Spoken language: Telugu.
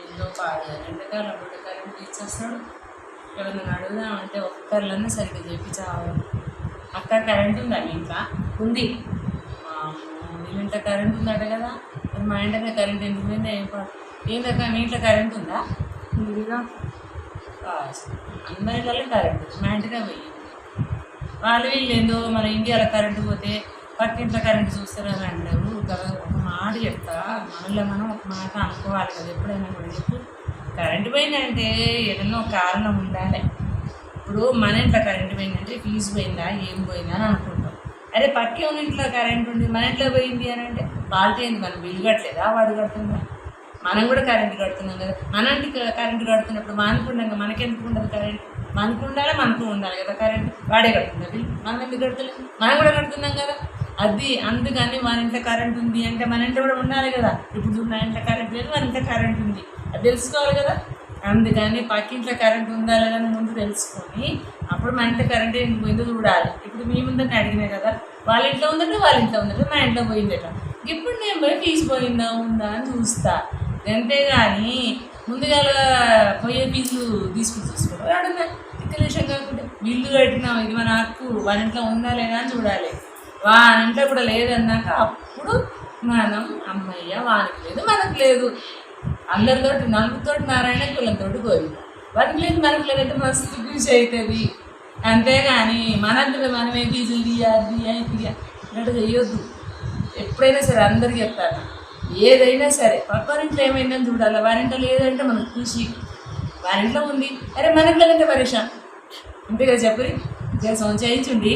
ఏందో పాడు ఎండకాలం కరెంట్ ఇచ్చేస్తాడు ఎవరిని అడుగుదామంటే ఒక్కర్లన్నా సరిగ్గా చెప్పించావు అక్కడ కరెంట్ ఉందా ఇంట్లో ఉంది. ఇంట్లో కరెంట్ ఉందట కదా. మరి మా ఇంటనే కరెంట్ ఎందుకు పోయిందో ఏం పాడు ఏందక్క మీ ఇంట్లో కరెంట్ ఉందా. అందరి ఇళ్ళలో కరెంట్. మా ఇంటికే పోయింది. వాళ్ళు వీళ్ళు ఏందో మన ఇండియాలో కరెంటు పోతే పక్కింట్లో కరెంటు చూస్తారా అంటారు కదా ఒక మాట చెప్తా. మనలో మనం ఒక మాట అనుకోవాలి కదా ఎప్పుడైనా కూడా చెప్పు. కరెంటు పోయిందంటే ఏదైనా ఒక కారణం ఉండాలి. ఇప్పుడు మన ఇంట్లో కరెంటు పోయిందంటే ఫీజు పోయిందా ఏం పోయిందా అని అనుకుంటాం. అరే పక్కే ఉన్న ఇంట్లో కరెంట్ ఉంది మన ఇంట్లో పోయింది అని అంటే వాళ్ళతో మనం బిల్లు కట్టలేదా? వాడు కడుతుందా? మనం కూడా కరెంట్ కడుతున్నాం కదా. మన ఇంటికి కరెంట్ కడుతున్నప్పుడు మనకు ఉండగా మనకెందుకు ఉండదు కరెంట్? మనకు ఉండాలి మనకు ఉండాలి కదా కరెంట్? వాడే కడుతుంది బిల్లు? మనం ఎందుకు కడతలేదు మనం కూడా కడుతున్నాం కదా. అది అందుకని మన ఇంట్లో కరెంట్ ఉంది అంటే మన ఇంట్లో కూడా ఉండాలి కదా. ఇప్పుడు నా ఇంట్లో కరెంట్ లేదు మన ఇంట్లో కరెంట్ ఉంది. అది తెలుసుకోవాలి కదా. అందుకని పక్కింట్లో కరెంట్ ఉందా లేదని ముందు తెలుసుకొని అప్పుడు మన ఇంట్లో కరెంట్ ఎందుకు పోయిందో చూడాలి. ఇప్పుడు మీ ముందని అడిగినా కదా వాళ్ళ ఇంట్లో ఉందంటే వాళ్ళ ఇంట్లో ఉందంటే మా ఇంట్లో పోయిందట. ఇప్పుడు నేను పోయి ఫీజు పోయిందా ఉందా అని చూస్తా. అంతేగాని ముందుగా పోయే ఫీజులు తీసుకుని చూసుకోవడం అడుగుతా. ఇక్కడ విషయం కాకుండా బిల్లు కట్టినాం ఇది మన హక్కు వాళ్ళ ఇంట్లో ఉందా లేదా అని చూడాలి. వాళ్ళ ఇంట్లో కూడా లేదన్నాక అప్పుడు మనం అమ్మయ్య వానికి లేదు మనకు లేదు. అందరితోటి నలుగుతోటి నారాయణ కులంతోటి గోవింద వానికి లేదు మనకు లేదంటే మస్తు ఖుషి అవుతుంది అంతేగాని మనంతా మనమే ఫీజులు తీయాలి తీయాలి తీయాలి అన్నట్టు చెయ్యొద్దు ఎప్పుడైనా సరే అందరికి చెప్తాను. ఏదైనా సరే పక్కనింట్లో ఏమైందని చూడాలి. వారింట్లో లేదంటే మనకు ఖుషి వారింట్లో ఉంది. అరే మనకి లేదంటే పరేషాన్. అంతే కదా చెప్పరి చేయించుండి